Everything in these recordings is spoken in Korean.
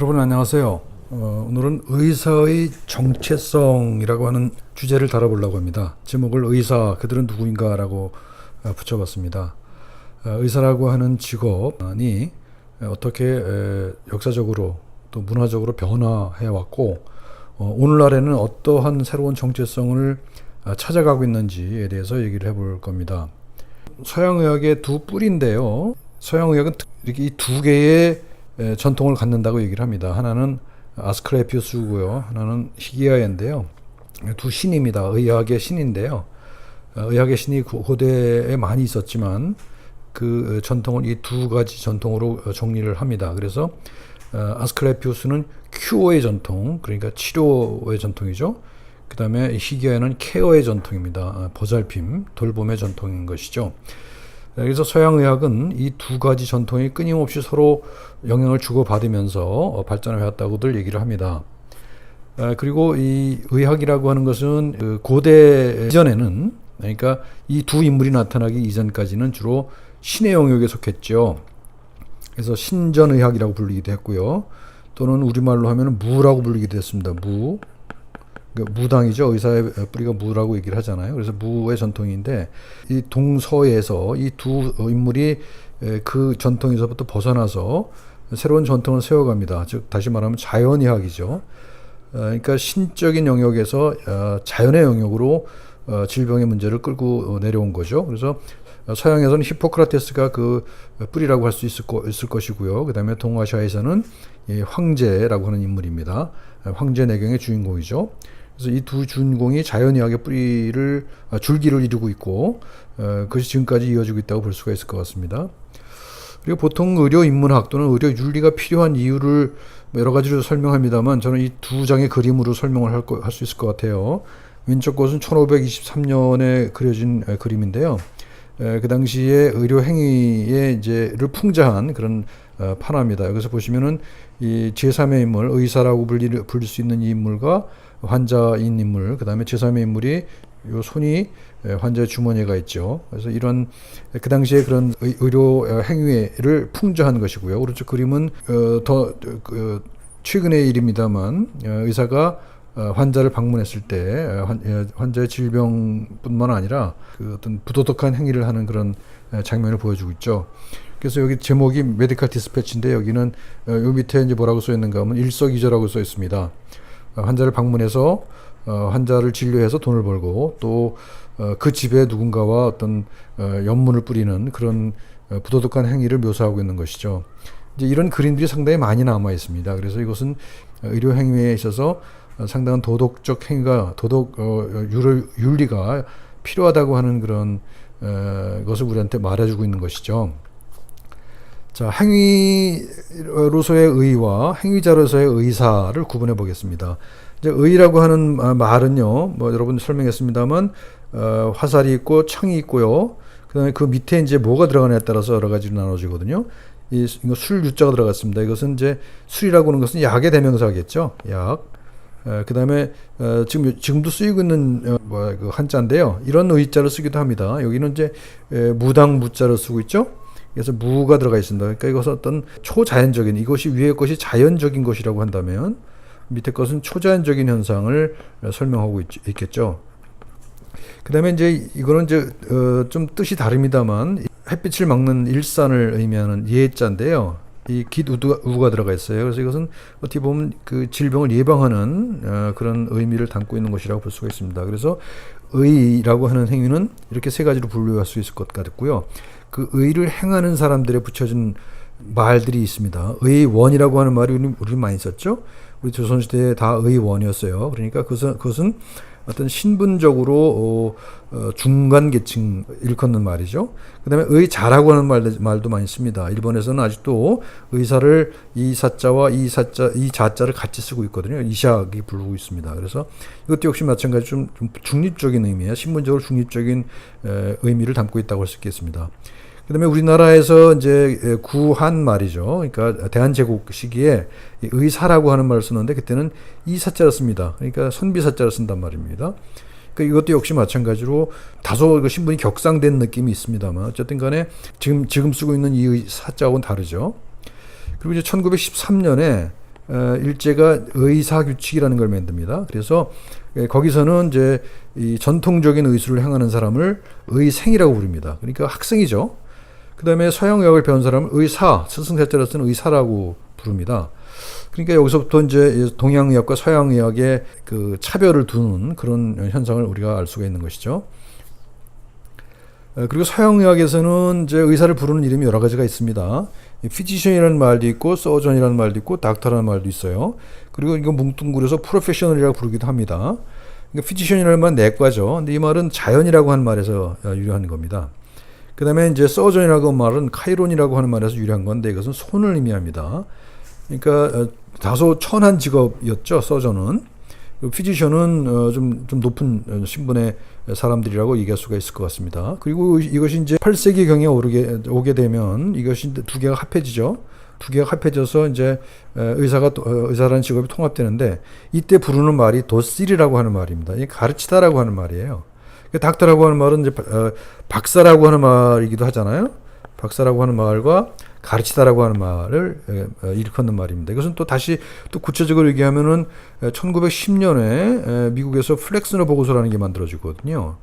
여러분 안녕하세요. 어, 오늘은 의사의 정체성이라고 하는 주제를 다뤄보려고 합니다. 제목을 의사 그들은 누구인가라고 어, 붙여봤습니다. 어, 의사라고 하는 직업이 어떻게 에, 역사적으로 또 문화적으로 변화해 왔고 어, 오늘날에는 어떠한 새로운 정체성을 아, 찾아가고 있는지에 대해서 얘기를 해볼 겁니다. 서양 의학의 두 뿔인데요. 서양 의학은 특- 이렇게 이 두 개의 에, 전통을 갖는다고 얘기를 합니다. 하나는 아스크레피우스고요. 하나는 히기야인데요. 두 신입니다. 의학의 신인데요. 어, 의학의 신이 고- 고대에 많이 있었지만 그 전통을 이 두 가지 전통으로 어, 정리를 합니다. 그래서 어, 아스크레피우스는 큐어의 전통, 그러니까 치료의 전통이죠. 그 다음에 히기야는 케어의 전통입니다. 어, 보살핌, 돌봄의 전통인 것이죠. 그래서 서양의학은 이 두 가지 전통이 끊임없이 서로 영향을 주고받으면서 어, 발전해 왔다고들 얘기를 합니다. 아, 그리고 이 의학이라고 하는 것은 그 고대 이전에는 그러니까 이 두 인물이 나타나기 이전까지는 주로 신의 영역에 속했죠. 그래서 신전의학이라고 불리기도 했고요. 또는 우리말로 하면 무라고 불리기도 했습니다. 무. 그러니까 무당이죠. 의사의 뿌리가 무라고 얘기를 하잖아요. 그래서 무의 전통인데 이 동서에서 이 두 인물이 에, 그 전통에서부터 벗어나서 새로운 전통을 세워갑니다. 즉 다시 말하면 자연의학이죠. 어, 그러니까 신적인 영역에서 어, 자연의 영역으로 어, 질병의 문제를 끌고 어, 내려온 거죠. 그래서 어, 서양에서는 히포크라테스가 그 뿌리라고 할 수 있을, 거, 있을 것이고요. 그 다음에 동아시아에서는 이 황제라고 하는 인물입니다. 어, 황제 내경의 주인공이죠. 그래서 이 두 주인공이 자연의학의 뿌리를 어, 줄기를 이루고 있고 어, 그것이 지금까지 이어지고 있다고 볼 수가 있을 것 같습니다. 그리고 보통 의료 인문학 또는 의료 윤리가 필요한 이유를 여러 가지로 설명합니다만 저는 이 두 장의 그림으로 설명을 할 수 있을 것 같아요. 왼쪽 것은 1523년에 그려진 에, 그림인데요. 에, 그 당시에 의료 행위의 이제를 풍자한 그런 어, 판화입니다. 여기서 보시면은 이 제3의 인물, 의사라고 불릴, 수 있는 이 인물과 환자인 인물, 그 다음에 제3의 인물이 요 손이 에, 환자의 주머니가 있죠. 그래서 이런 그 당시에 그런 의, 의료 어, 행위를 풍자한 것이고요. 오른쪽 그림은 어, 더 그, 최근의 일입니다만 어, 의사가 어, 환자를 방문했을 때 어, 환, 어, 환자의 질병뿐만 아니라 그 어떤 부도덕한 행위를 하는 그런 어, 장면을 보여주고 있죠. 그래서 여기 제목이 메디칼 디스패치인데 여기는 어, 요 밑에 이제 뭐라고 써 있는가 하면 일석이조라고 써 있습니다. 어, 환자를 방문해서 어, 환자를 진료해서 돈을 벌고 또 어, 그 집에 누군가와 어떤 어, 연문을 뿌리는 그런 어, 부도덕한 행위를 묘사하고 있는 것이죠. 이제 이런 그림들이 상당히 많이 남아 있습니다. 그래서 이것은 의료 행위에 있어서 어, 상당한 도덕적 행위가 도덕 어, 윤리, 윤리가 필요하다고 하는 그런 어, 것을 우리한테 말해주고 있는 것이죠. 자, 행위로서의 의와 행위자로서의 의사를 구분해 보겠습니다. 이제 의라고 하는 아, 말은요, 뭐 여러분 설명했습니다만 어, 화살이 있고 창이 있고요. 그 다음에 그 밑에 이제 뭐가 들어가냐에 따라서 여러 가지로 나눠지거든요. 이 이거 술 유자가 들어갔습니다. 이것은 이제 술이라고 하는 것은 약의 대명사겠죠. 약. 어, 그다음에 어, 지금 지금도 쓰이고 있는 어, 뭐야 그 한자인데요. 이런 의자를 쓰기도 합니다. 여기는 이제 에, 무당 무자를 쓰고 있죠. 그래서 무가 들어가 있습니다. 그러니까 이것은 어떤 초자연적인 이것이 위의 것이 자연적인 것이라고 한다면 밑에 것은 초자연적인 현상을 어, 설명하고 있, 있겠죠. 그다음에 이제 이거는 이제 어, 좀 뜻이 다릅니다만 햇빛을 막는 일산을 의미하는 예자인데요. 이 기우가 우가 들어가 있어요. 그래서 이것은 어떻게 보면 그 질병을 예방하는 어, 그런 의미를 담고 있는 것이라고 볼 수가 있습니다. 그래서 의라고 하는 행위는 이렇게 세 가지로 분류할 수 있을 것 같고요. 그 의를 행하는 사람들에 붙여진 말들이 있습니다. 의원이라고 하는 말이 우리 많이 썼죠. 우리 조선시대에 다 의원이었어요. 그러니까 그것은, 그것은 어떤 신분적으로 어, 어, 중간 계층 일컫는 말이죠. 그다음에 의자라고 하는 말, 말도 많이 씁니다. 일본에서는 아직도 의사를 이 사자와 이 사자 이 자자를 같이 쓰고 있거든요. 이샥이 부르고 있습니다. 그래서 이것도 역시 마찬가지 좀, 좀 중립적인 의미야. 신분적으로 중립적인 에, 의미를 담고 있다고 할 수 있겠습니다. 그다음에 우리나라에서 이제 구한 말이죠. 그러니까 대한제국 시기에 의사라고 하는 말을 쓰는데 그때는 이사자를 씁니다. 그러니까 선비사자를 쓴단 말입니다. 그러니까 이것도 역시 마찬가지로 다소 그 신분이 격상된 느낌이 있습니다만 어쨌든 간에 지금 지금 쓰고 있는 이 사자하고는 다르죠. 그리고 이제 1913년에 어, 일제가 의사 규칙이라는 걸 만듭니다. 그래서 예, 거기서는 이제 이 전통적인 의술을 행하는 사람을 의생이라고 부릅니다. 그러니까 학생이죠. 그 다음에 서양 의학을 배운 사람을 의사, 스승자자로 쓰는 의사라고 부릅니다. 그러니까 여기서부터 이제 동양의학과 서양의학의 그 차별을 두는 그런 현상을 우리가 알 수가 있는 것이죠. 어, 그리고 서양의학에서는 이제 의사를 부르는 이름이 여러 가지가 있습니다. 피지션이라는 말도 있고 서전이라는 말도 있고 닥터라는 말도 있어요. 그리고 이거 뭉뚱그려서 프로페셔널이라고 부르기도 합니다. 그러니까 피지션이라는 말은 내과죠. 근데 이 말은 자연이라고 하는 말에서 어, 유래한 겁니다. 그 다음에 이제 서전이라고 말은 카이론이라고 하는 말에서 유래한 건데 이것은 손을 의미합니다. 그러니까 어, 다소 천한 직업이었죠. 서전은. 피지션은 어, 좀, 좀 높은 어, 신분의 사람들이라고 얘기할 수가 있을 것 같습니다. 그리고 이것이 이제 8세기경에 오르게, 오게 되면 이것이 두 개가 합해지죠. 두 개가 합해져서 이제 의사가 의사라는 직업이 통합되는데 이때 부르는 말이 도실이라고 하는 말입니다. 이 가르치다라고 하는 말이에요. 닥터라고 하는 말은 이제 박사라고 하는 말이기도 하잖아요. 박사라고 하는 말과 가르치다라고 하는 말을 일컫는 말입니다. 이것은 또 다시 또 구체적으로 얘기하면은 1910년에 미국에서 플렉스너 보고서라는 게 만들어지거든요.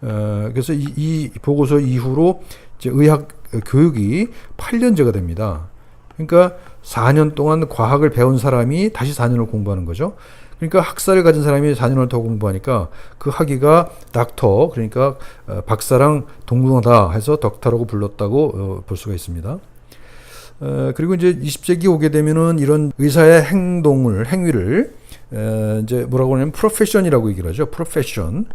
그래서 이, 이 보고서 이후로 이제 의학 교육이 8년제가 됩니다. 그러니까 4년 동안 과학을 배운 사람이 다시 4년을 공부하는 거죠. 그러니까 학사를 가진 사람이 4년을 더 공부하니까 그 학위가 닥터 그러니까 박사랑 동등하다 해서 덕터라고 불렀다고 볼 수가 있습니다. 어, 그리고 이제 20세기 오게 되면은 이런 의사의 행동을 행위를 에, 이제 뭐라고 하냐면 프로페션이라고 얘기를 하죠. 프로페션.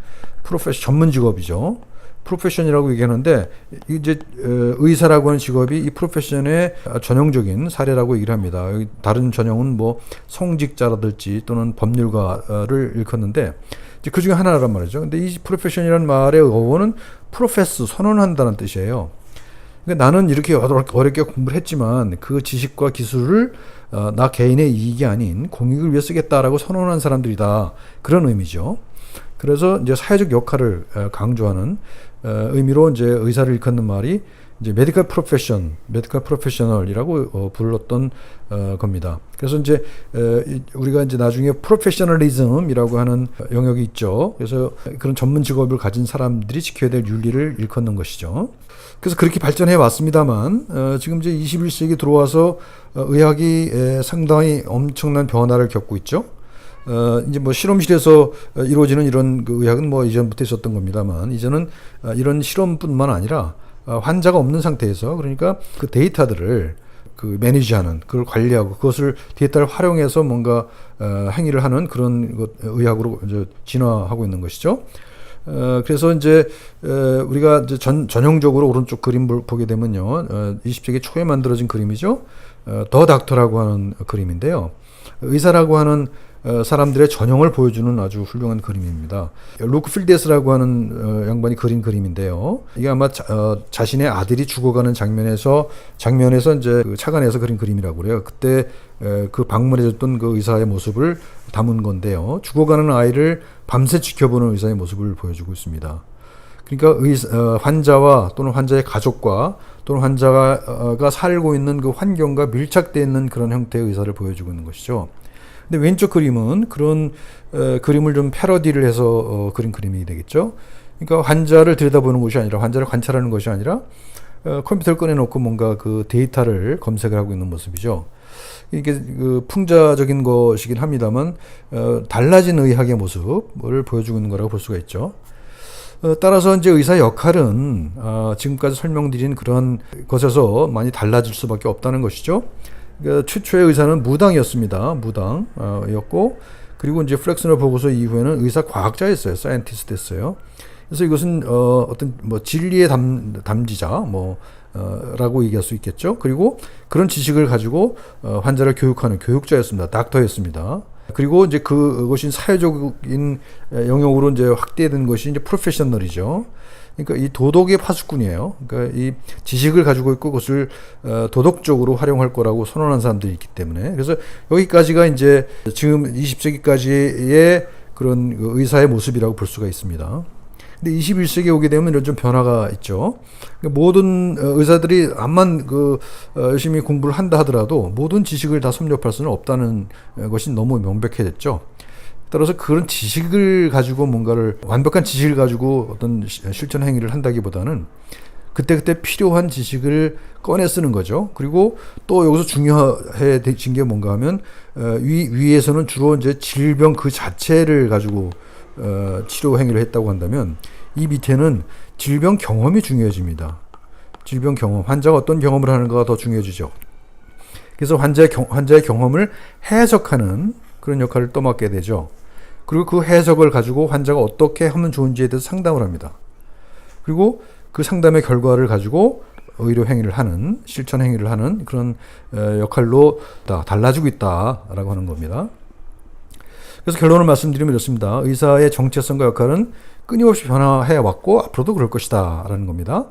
프로페션 전문 직업이죠. 프로페션이라고 얘기하는데 이제 어, 의사라고 하는 직업이 이 프로페션의 전형적인 사례라고 얘기를 합니다. 다른 전형은 뭐 성직자라든지 또는 법률가를 일컫는데 그 중에 하나란 말이죠. 근데 이 프로페션이라는 말의 어원은 프로페스 선언한다는 뜻이에요. 그러니까 나는 이렇게 어렵게 공부를 했지만 그 지식과 기술을 어, 나 개인의 이익이 아닌 공익을 위해 쓰겠다라고 선언한 사람들이다. 그런 의미죠. 그래서 이제 사회적 역할을 어, 강조하는 어, 의미로 이제 의사를 일컫는 말이 이제 메디컬 프로페션, 메디컬 프로페셔널이라고 어, 불렀던 어, 겁니다. 그래서 이제 에, 우리가 이제 나중에 프로페셔널리즘이라고 하는 영역이 있죠. 그래서 그런 전문 직업을 가진 사람들이 지켜야 될 윤리를 일컫는 것이죠. 그래서 그렇게 발전해 왔습니다만 어, 지금 이제 21세기 들어와서 어, 의학이 에, 상당히 엄청난 변화를 겪고 있죠. 어, 이제 뭐 실험실에서 이루어지는 이런 그 의학은 뭐 이전부터 있었던 겁니다만 이제는 어, 이런 실험뿐만 아니라 어, 환자가 없는 상태에서 그러니까 그 데이터들을 그 매니지하는 그걸 관리하고 그것을 데이터를 활용해서 뭔가 어, 행위를 하는 그런 것 의학으로 이제 진화하고 있는 것이죠. 어, 그래서 이제 어, 우리가 이제 전, 전형적으로 오른쪽 그림 보게 되면요, 어, 20세기 초에 만들어진 그림이죠. 어, 더 닥터라고 하는 그림인데요. 의사라고 하는 어, 사람들의 전형을 보여주는 아주 훌륭한 그림입니다. 루크 필데스라고 하는 어, 양반이 그린 그림인데요. 이게 아마 자, 어, 자신의 아들이 죽어가는 장면에서 장면에서 이제 그 차관에서 그린 그림이라고 그래요. 그때 에, 그 방문해줬던 그 의사의 모습을 담은 건데요. 죽어가는 아이를 밤새 지켜보는 의사의 모습을 보여주고 있습니다. 그러니까 의, 어, 환자와 또는 환자의 가족과 또는 환자가 어, 살고 있는 그 환경과 밀착되어 있는 그런 형태의 의사를 보여주고 있는 것이죠. 근데 왼쪽 그림은 그런 어, 그림을 좀 패러디를 해서 어, 그린 그림이 되겠죠. 그러니까 환자를 들여다보는 것이 아니라 환자를 관찰하는 것이 아니라 어, 컴퓨터를 꺼내놓고 뭔가 그 데이터를 검색을 하고 있는 모습이죠. 이게 그 풍자적인 것이긴 합니다만 어, 달라진 의학의 모습을 보여주고 있는 거라고 볼 수가 있죠. 어, 따라서 이제 의사 역할은 어, 지금까지 설명드린 그런 것에서 많이 달라질 수밖에 없다는 것이죠. 그 최초의 의사는 무당이었습니다. 무당이었고 그리고 이제 플렉스너 보고서 이후에는 의사 과학자였어요. 사이언티스트 됐어요. 그래서 이것은 어, 어떤 뭐 진리의 담, 담지자 뭐 어, 라고 얘기할 수 있겠죠. 그리고 그런 지식을 가지고 어, 환자를 교육하는 교육자였습니다. 닥터였습니다. 그리고 이제 그것이 사회적인 영역으로 이제 확대된 것이 이제 프로페셔널이죠. 그러니까 이 도덕의 파수꾼이에요. 그러니까 이 지식을 가지고 있고 그것을 어, 도덕적으로 활용할 거라고 선언한 사람들이 있기 때문에 그래서 여기까지가 이제 지금 20세기까지의 그런 그 의사의 모습이라고 볼 수가 있습니다. 근데 21세기에 오게 되면 이런 좀 변화가 있죠. 그러니까 모든 어, 의사들이 암만 그 어, 열심히 공부를 한다 하더라도 모든 지식을 다 섭렵할 수는 없다는 어, 것이 너무 명백해졌죠. 따라서 그런 지식을 가지고 뭔가를 완벽한 지식을 가지고 어떤 시- 실천 행위를 한다기보다는 그때그때 필요한 지식을 꺼내 쓰는 거죠. 그리고 또 여기서 중요해진 게 뭔가 하면 어, 위, 위에서는 주로 이제 질병 그 자체를 가지고 어, 치료 행위를 했다고 한다면 이 밑에는 질병 경험이 중요해집니다. 질병 경험, 환자가 어떤 경험을 하는가가 더 중요해지죠. 그래서 환자의, 경, 환자의 경험을 해석하는 그런 역할을 떠맡게 되죠. 그리고 그 해석을 가지고 환자가 어떻게 하면 좋은지에 대해서 상담을 합니다. 그리고 그 상담의 결과를 가지고 의료 행위를 하는 실천 행위를 하는 그런 어, 역할로 다 달라지고 있다라고 하는 겁니다. 그래서 결론을 말씀드리면 이렇습니다. 의사의 정체성과 역할은 끊임없이 변화해 왔고 앞으로도 그럴 것이다라는 겁니다.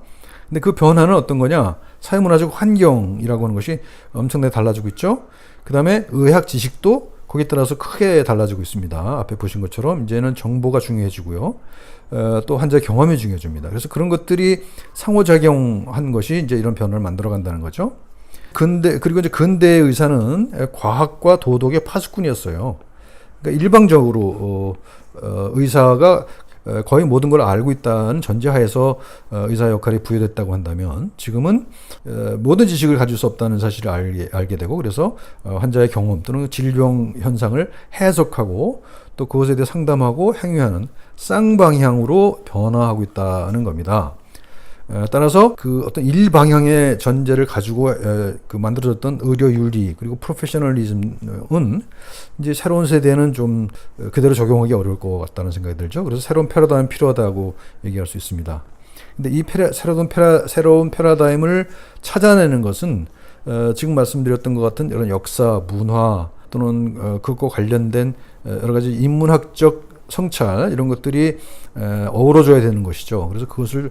근데 그 변화는 어떤 거냐? 사회문화적 환경이라고 하는 것이 엄청나게 달라지고 있죠. 그 다음에 의학 지식도 거기에 따라서 크게 달라지고 있습니다. 앞에 보신 것처럼 이제는 정보가 중요해지고요. 어, 또 환자의 경험이 중요해집니다. 그래서 그런 것들이 상호작용한 것이 이제 이런 변화를 만들어 간다는 거죠. 근대, 그리고 이제 근대 의사는 과학과 도덕의 파수꾼이었어요. 그러니까 일방적으로 어, 어, 의사가 어, 거의 모든 걸 알고 있다는 전제하에서 어, 의사 역할이 부여됐다고 한다면 지금은 어, 모든 지식을 가질 수 없다는 사실을 알게, 알게 되고 그래서 어, 환자의 경험 또는 질병 현상을 해석하고 또 그것에 대해 상담하고 행위하는 쌍방향으로 변화하고 있다는 겁니다. 에, 따라서 그 어떤 일방향의 전제를 가지고 에, 그 만들어졌던 의료 윤리 그리고 프로페셔널리즘은 이제 새로운 세대는 좀 어, 그대로 적용하기 어려울 것 같다는 생각이 들죠. 그래서 새로운 패러다임 필요하다고 얘기할 수 있습니다. 근데 이 패러, 새로운 패러, 새로운 패러다임을 찾아내는 것은 어, 지금 말씀드렸던 것 같은 이런 역사, 문화 또는 어, 그것과 관련된 어, 여러 가지 인문학적 성찰 이런 것들이 에, 어우러져야 되는 것이죠. 그래서 그것을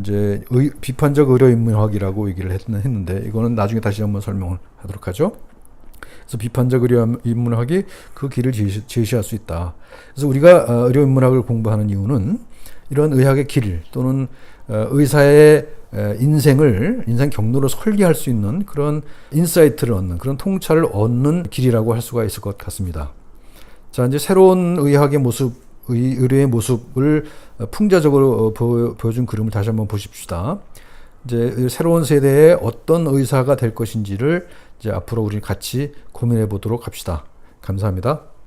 이제 의, 비판적 의료 인문학이라고 얘기를 했, 했는데 이거는 나중에 다시 한번 설명을 하도록 하죠. 그래서 비판적 의료 인문학이 그 길을 제시, 제시할 수 있다. 그래서 우리가 어, 의료 인문학을 공부하는 이유는 이런 의학의 길 또는 어, 의사의 에, 인생을 인생 경로를 설계할 수 있는 그런 인사이트를 얻는 그런 통찰을 얻는 길이라고 할 수가 있을 것 같습니다. 자, 이제 새로운 의학의 모습, 의, 의료의 모습을 어, 풍자적으로 어, 보여, 보여준 그림을 다시 한번 보십시다. 이제 새로운 세대에 어떤 의사가 될 것인지를 이제 앞으로 우리 같이 고민해 보도록 합시다. 감사합니다.